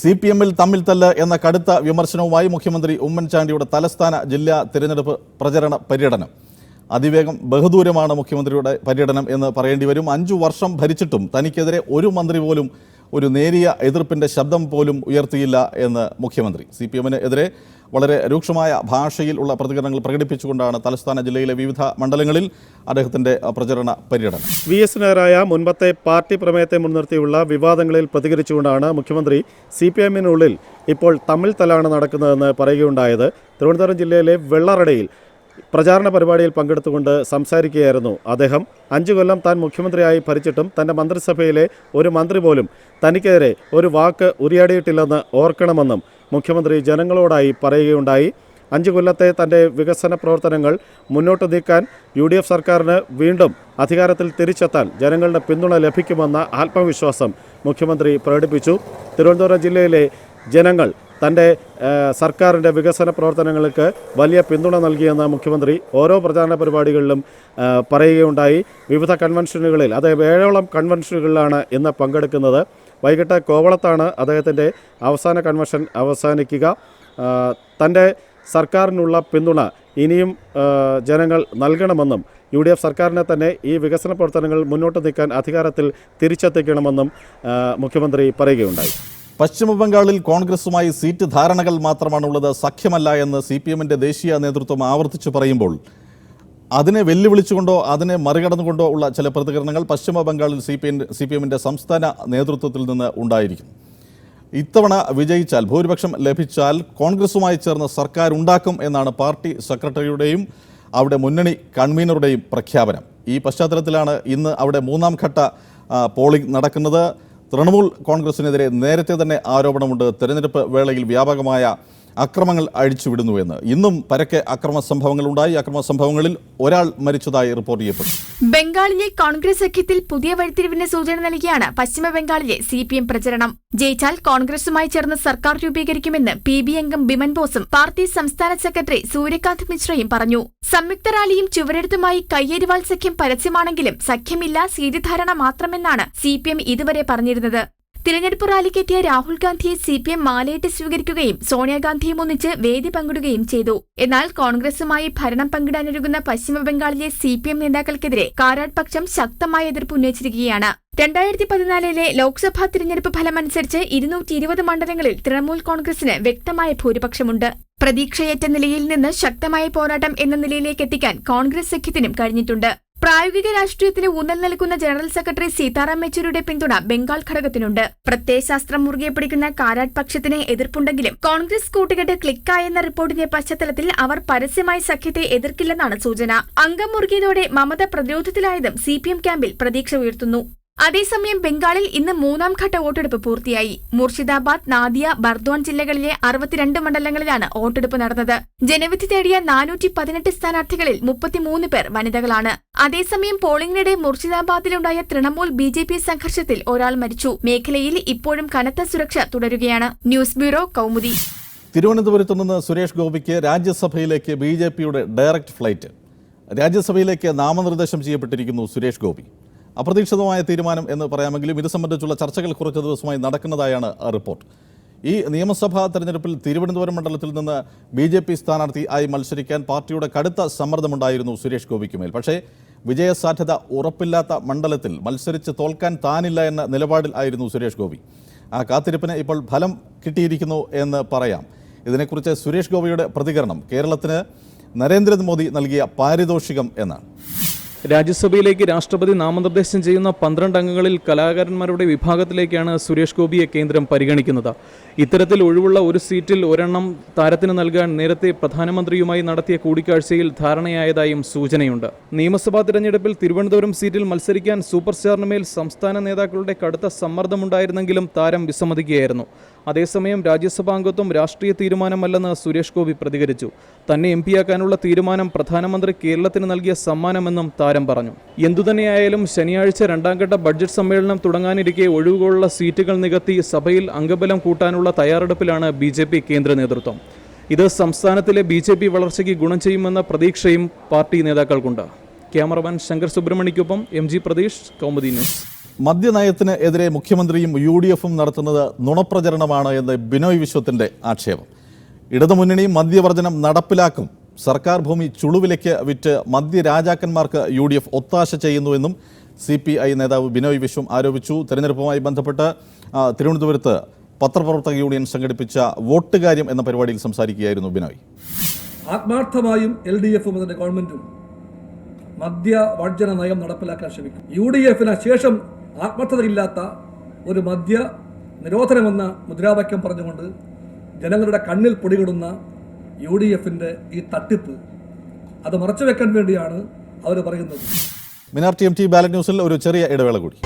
C P എമ്മിൽ തമ്മിൽ തല്ല് എന്ന കടുത്ത വിമർശനവുമായി മുഖ്യമന്ത്രി ഉമ്മൻചാണ്ടിയുടെ തലസ്ഥാന ജില്ലാ തിരഞ്ഞെടുപ്പ് പ്രചരണ പര്യടനം. അതിവേഗം ബഹുദൂരമാണ് മുഖ്യമന്ത്രിയുടെ പര്യടനം എന്ന് പറയേണ്ടി വരും. അഞ്ചു വർഷം ഭരിച്ചിട്ടും തനിക്കെതിരെ ഒരു മന്ത്രി പോലും ഒരു നേരിയ എതിർപ്പിന്റെ ശബ്ദം പോലും ഉയർത്തിയില്ല എന്ന് മുഖ്യമന്ത്രി. സി പി എമ്മിന് എതിരെ വളരെ രൂക്ഷമായ ഭാഷയിൽ ഉള്ള പ്രതികരണങ്ങൾ പ്രകടിപ്പിച്ചുകൊണ്ടാണ് തലസ്ഥാന ജില്ലയിലെ വിവിധ മണ്ഡലങ്ങളിൽ അദ്ദേഹത്തിന്റെ പ്രചരണ പര്യടനം. വി എസ് നേരായ മുൻപത്തെ പാർട്ടി പ്രമേയത്തെ മുൻനിർത്തിയുള്ള വിവാദങ്ങളിൽ പ്രതികരിച്ചുകൊണ്ടാണ് മുഖ്യമന്ത്രി സി പി എമ്മിനുള്ളിൽ ഇപ്പോൾ തമ്മിൽ തലാണ് നടക്കുന്നതെന്ന് പറയുകയുണ്ടായത്. തിരുവനന്തപുരം ജില്ലയിലെ വെള്ളറടയിൽ പ്രചാരണ പരിപാടിയിൽ പങ്കെടുത്തുകൊണ്ട് സംസാരിക്കുകയായിരുന്നു അദ്ദേഹം. അഞ്ചു കൊല്ലം താൻ മുഖ്യമന്ത്രിയായി ഭരിച്ചിട്ടും തന്റെ മന്ത്രിസഭയിലെ ഒരു മന്ത്രി പോലും തനിക്കെതിരെ ഒരു വാക്ക് ഉരിയാടിയിട്ടില്ലെന്ന് ഓർക്കണമെന്നും മുഖ്യമന്ത്രി ജനങ്ങളോടായി പറയുകയുണ്ടായി. അഞ്ച് കൊല്ലത്തെ തന്റെ വികസന പ്രവർത്തനങ്ങൾ മുന്നോട്ട് നീക്കാൻ യു ഡി എഫ് സർക്കാരിന് വീണ്ടും അധികാരത്തിൽ തിരിച്ചെത്താൻ ജനങ്ങളുടെ പിന്തുണ ലഭിക്കുമെന്ന ആത്മവിശ്വാസം മുഖ്യമന്ത്രി പ്രകടിപ്പിച്ചു. തിരുവനന്തപുരം ജില്ലയിലെ ജനങ്ങൾ തന്റെ സർക്കാരിന്റെ വികസന പ്രവർത്തനങ്ങൾക്ക് വലിയ പിന്തുണ നൽകിയെന്ന് മുഖ്യമന്ത്രി ഓരോ പ്രചാരണ പരിപാടികളിലും പറയുകയുണ്ടായി. വിവിധ കൺവെൻഷനുകളിൽ അത് ഏഴോളം കൺവെൻഷനുകളിലാണ് ഇന്ന് പങ്കെടുക്കുന്നത്. വൈകിട്ട് കോവളത്താണ് അദ്ദേഹത്തിന്റെ അവസാന കൺവെൻഷൻ അവസാനിക്കുക. തന്റെ സർക്കാരിനുള്ള പിന്തുണ ഇനിയും ജനങ്ങൾ നൽകണമെന്നും യു ഡി എഫ് സർക്കാരിനെ തന്നെ ഈ വികസന പ്രവർത്തനങ്ങൾ മുന്നോട്ട് നീക്കാൻ അധികാരത്തിൽ തിരിച്ചെത്തിക്കണമെന്നും മുഖ്യമന്ത്രി പറയുകയുണ്ടായി. പശ്ചിമ ബംഗാളിൽ കോൺഗ്രസുമായി സീറ്റ് ധാരണകൾ മാത്രമാണുള്ളത് സഖ്യമല്ല എന്ന് സി പി എമ്മിന്റെ ദേശീയ നേതൃത്വം ആവർത്തിച്ച് പറയുമ്പോൾ അതിനെ വെല്ലുവിളിച്ചുകൊണ്ടോ അതിനെ മറികടന്നുകൊണ്ടോ ഉള്ള ചില പ്രതികരണങ്ങൾ പശ്ചിമ ബംഗാളിൽ C P M C P എമ്മിന്റെ സംസ്ഥാന നേതൃത്വത്തിൽ നിന്ന് ഉണ്ടായിരിക്കും. ഇത്തവണ വിജയിച്ചാൽ ഭൂരിപക്ഷം ലഭിച്ചാൽ കോൺഗ്രസുമായി ചേർന്ന് സർക്കാർ ഉണ്ടാക്കും എന്നാണ് പാർട്ടി സെക്രട്ടറിയുടെയും അവിടെ മുന്നണി കൺവീനറുടെയും പ്രഖ്യാപനം. ഈ പശ്ചാത്തലത്തിലാണ് ഇന്ന് അവിടെ മൂന്നാം ഘട്ട പോളിംഗ് നടക്കുന്നത്. തൃണമൂൽ കോൺഗ്രസിനെതിരെ നേരത്തെ തന്നെ ആരോപണമുണ്ട്. തെരഞ്ഞെടുപ്പ് വേളയിൽ വ്യാപകമായ അക്രമങ്ങൾ അഴിച്ചുവിടുന്നുവെന്ന് ഇന്നും പരക്കെ അക്രമ സംഭവങ്ങൾ ഉണ്ടായി. അക്രമ സംഭവങ്ങളിൽ ഒരാൾ മരിച്ചതായി റിപ്പോർട്ട് ചെയ്യപ്പെട്ടു. ബംഗാളിലെ കോൺഗ്രസ് സഖ്യത്തിൽ പുതിയ വഴിത്തിരിവിന് സൂചന നൽകിയാണ് പശ്ചിമ ബംഗാളിലെ സി പി എം പ്രചരണം. ജയിച്ചാൽ കോൺഗ്രസുമായി ചേർന്ന് സർക്കാർ രൂപീകരിക്കുമെന്ന് പി ബി അംഗം ബിമൻ ബോസും പാർട്ടി സംസ്ഥാന സെക്രട്ടറി സൂര്യകാന്ത് മിശ്രയും പറഞ്ഞു. സംയുക്ത റാലിയും ചുവരെഴുത്തുമായി കയ്യേരിവാൾ സഖ്യം പരസ്യമാണെങ്കിലും സഖ്യമില്ല സീതിധാരണ മാത്രമെന്നാണ് സി പി എം ഇതുവരെ പറഞ്ഞിരുന്നത്. തിരഞ്ഞെടുപ്പ് റാലിക്കെത്തിയ രാഹുൽ ഗാന്ധിയെ സി പി എം മാലയിട്ട് സ്വീകരിക്കുകയും സോണിയാഗാന്ധിയും ഒന്നിച്ച് വേദി പങ്കിടുകയും ചെയ്തു. എന്നാൽ കോൺഗ്രസുമായി ഭരണം പങ്കിടാനൊരുങ്ങുന്ന പശ്ചിമബംഗാളിലെ സി പി എം നേതാക്കൾക്കെതിരെ കാരാട് പക്ഷം ശക്തമായ എതിർപ്പ് ഉന്നയിച്ചിരിക്കുകയാണ്. രണ്ടായിരത്തി പതിനാലിലെ ലോക്സഭാ തിരഞ്ഞെടുപ്പ് ഫലമനുസരിച്ച് ഇരുന്നൂറ്റി ഇരുപത് മണ്ഡലങ്ങളിൽ തൃണമൂൽ കോൺഗ്രസിന് വ്യക്തമായ ഭൂരിപക്ഷമുണ്ട്. പ്രതീക്ഷയേറ്റ നിലയിൽ നിന്ന് ശക്തമായ പോരാട്ടം എന്ന നിലയിലേക്ക് എത്തിക്കാൻ കോൺഗ്രസ് സഖ്യത്തിനും കഴിഞ്ഞിട്ടുണ്ട്. പ്രായോഗിക രാഷ്ട്രീയത്തിന് ഊന്നൽ നൽകുന്ന ജനറൽ സെക്രട്ടറി സീതാറാം യെച്ചൂരിയുടെ പിന്തുണ ബംഗാൾ ഘടകത്തിനുണ്ട്. പ്രത്യയശാസ്ത്രം മുറുകെ പിടിക്കുന്ന കാരാട്ട് പക്ഷത്തിന് എതിർപ്പുണ്ടെങ്കിലും കോൺഗ്രസ് കൂട്ടുകെട്ട് ക്ലിക്കായെന്ന റിപ്പോർട്ടിന്റെ പശ്ചാത്തലത്തിൽ അവർ പരസ്യമായി സഖ്യത്തെ എതിർക്കില്ലെന്നാണ് സൂചന. അംഗം മുറുകിയതോടെ മമത പ്രതിരോധത്തിലായതും സി ക്യാമ്പിൽ പ്രതീക്ഷ ഉയർത്തുന്നു. അതേസമയം ബംഗാളിൽ ഇന്ന് മൂന്നാം ഘട്ട വോട്ടെടുപ്പ് പൂർത്തിയായി. മുർഷിദാബാദ് നാദിയ ബർദ്വാൻ ജില്ലകളിലെ അറുപത്തിരണ്ട് മണ്ഡലങ്ങളിലാണ് വോട്ടെടുപ്പ് നടന്നത്. ജനവിധി തേടിയ നാനൂറ്റി പതിനെട്ട് സ്ഥാനാർത്ഥികളിൽ മുപ്പത്തിമൂന്ന് പേർ വനിതകളാണ്. അതേസമയം പോളിംഗിനിടെ മുർഷിദാബാദിലുണ്ടായ തൃണമൂൽ ബി ജെ പി സംഘർഷത്തിൽ ഒരാൾ മരിച്ചു. മേഖലയിൽ ഇപ്പോഴും കനത്ത സുരക്ഷ തുടരുകയാണ്. News bureau Kaumudi. തിരുവനന്തപുരത്ത് നിന്ന് സുരേഷ് ഗോപിക്ക് രാജ്യസഭയിലേക്ക് ബി ജെ പിയുടെ ഡയറക്ട് ഫ്ലൈറ്റ്. രാജ്യസഭയിലേക്ക് നാമനിർദ്ദേശം ചെയ്യപ്പെട്ടിരിക്കുന്നു സുരേഷ് ഗോപി. അപ്രതീക്ഷിതമായ തീരുമാനം എന്ന് പറയാമെങ്കിലും ഇത് സംബന്ധിച്ചുള്ള ചർച്ചകൾ കുറച്ച് ദിവസമായി നടക്കുന്നതായാണ് റിപ്പോർട്ട്. ഈ നിയമസഭാ തെരഞ്ഞെടുപ്പിൽ തിരുവനന്തപുരം മണ്ഡലത്തിൽ നിന്ന് ബി ജെ പി സ്ഥാനാർത്ഥി ആയി മത്സരിക്കാൻ പാർട്ടിയുടെ കടുത്ത സമ്മർദ്ദമുണ്ടായിരുന്നു സുരേഷ് ഗോപിക്ക് മേൽ പക്ഷേ വിജയസാധ്യത ഉറപ്പില്ലാത്ത മണ്ഡലത്തിൽ മത്സരിച്ച് തോൽക്കാൻ താനില്ല എന്ന നിലപാടിൽ ആയിരുന്നു സുരേഷ് ഗോപി. ആ കാത്തിരിപ്പിന് ഇപ്പോൾ ഫലം കിട്ടിയിരിക്കുന്നു എന്ന് പറയാം. ഇതിനെക്കുറിച്ച് സുരേഷ് ഗോപിയുടെ പ്രതികരണം കേരളത്തിന് നരേന്ദ്രമോദി നൽകിയ പാരിതോഷികം എന്നാണ്. രാജ്യസഭയിലേക്ക് രാഷ്ട്രപതി നാമനിർദ്ദേശം ചെയ്യുന്ന പന്ത്രണ്ട് അംഗങ്ങളിൽ കലാകാരന്മാരുടെ വിഭാഗത്തിലേക്കാണ് സുരേഷ് ഗോപിയെ കേന്ദ്രം പരിഗണിക്കുന്നത്. ഇത്തരത്തിൽ ഒഴിവുള്ള ഒരു സീറ്റിൽ ഒരെണ്ണം താരത്തിന് നൽകാൻ നേരത്തെ പ്രധാനമന്ത്രിയുമായി നടത്തിയ കൂടിക്കാഴ്ചയിൽ ധാരണയായതായും സൂചനയുണ്ട്. നിയമസഭാ തിരഞ്ഞെടുപ്പിൽ തിരുവനന്തപുരം സീറ്റിൽ മത്സരിക്കാൻ സൂപ്പർ സ്റ്റാറിന് സംസ്ഥാന നേതാക്കളുടെ കടുത്ത സമ്മർദ്ദമുണ്ടായിരുന്നെങ്കിലും താരം വിസമ്മതിക്കുകയായിരുന്നു. അതേസമയം രാജ്യസഭാംഗത്വം രാഷ്ട്രീയ തീരുമാനമല്ലെന്ന് സുരേഷ് ഗോപി പ്രതികരിച്ചു. തന്നെ എം പിയാക്കാനുള്ള തീരുമാനം പ്രധാനമന്ത്രി കേരളത്തിന് നൽകിയ സമ്മാനമെന്നും താരം പറഞ്ഞു. എന്തുതന്നെയായാലും ശനിയാഴ്ച രണ്ടാംഘട്ട ബഡ്ജറ്റ് സമ്മേളനം തുടങ്ങാനിരിക്കെ ഒഴിവുകളുള്ള സീറ്റുകൾ നികത്തി സഭയിൽ അംഗബലം കൂട്ടാനുള്ള തയ്യാറെടുപ്പിലാണ് ബി ജെ പി കേന്ദ്ര നേതൃത്വം. ഇത് സംസ്ഥാനത്തിലെ ബി ജെ പി വളർച്ചയ്ക്ക് ഗുണം ചെയ്യുമെന്ന പ്രതീക്ഷയും പാർട്ടി നേതാക്കൾക്കുണ്ട്. Cameraman Shankar സുബ്രഹ്മണ്യക്കൊപ്പം M G Pratheesh Kaumudi news. മദ്യനയത്തിന് എതിരെ മുഖ്യമന്ത്രിയും യു ഡി എഫും നടത്തുന്നത് നുണപ്രചരണമാണ് എന്ന് ബിനോയ് വിശ്വത്തിന്റെ ആക്ഷേപം. ഇടതുമുന്നണി മദ്യവർജനം നടപ്പിലാക്കും. സർക്കാർ ഭൂമി ചുളുവിലേക്ക് വിറ്റ് മദ്യരാജാക്കന്മാർക്ക് യു ഡി എഫ് ഒത്താശ ചെയ്യുന്നുവെന്നും സി പി ഐ നേതാവ് ബിനോയ് വിശ്വം ആരോപിച്ചു. തെരഞ്ഞെടുപ്പുമായി ബന്ധപ്പെട്ട് തിരുവനന്തപുരത്ത് പത്രപ്രവർത്തക യൂണിയൻ സംഘടിപ്പിച്ച വോട്ട് കാര്യം എന്ന പരിപാടിയിൽ സംസാരിക്കുകയായിരുന്നു ബിനോയ്. ആത്മാർത്ഥമായും എൽ ഡി എഫും അതിന്റെ ഗവൺമെന്റും മദ്യ വർജന നയം നടപ്പിലാക്കാൻ ശ്രമിക്കും. യു ഡി എഫിന് ശേഷം ആത്മാർത്ഥതയില്ലാത്ത ഒരു മദ്യ നിരോധനമെന്ന മുദ്രാവാക്യം പറഞ്ഞുകൊണ്ട് ജനങ്ങളുടെ കണ്ണിൽ പൊടികൊടുന്ന യു ഡി എഫിന്റെ ഈ തട്ടിപ്പ് അത് മറച്ചു വെക്കാൻ വേണ്ടിയാണ് അവർ പറയുന്നത്. Minar T M T ballot ന്യൂസിൽ ഒരു ചെറിയ ഇടവേള കൂടി.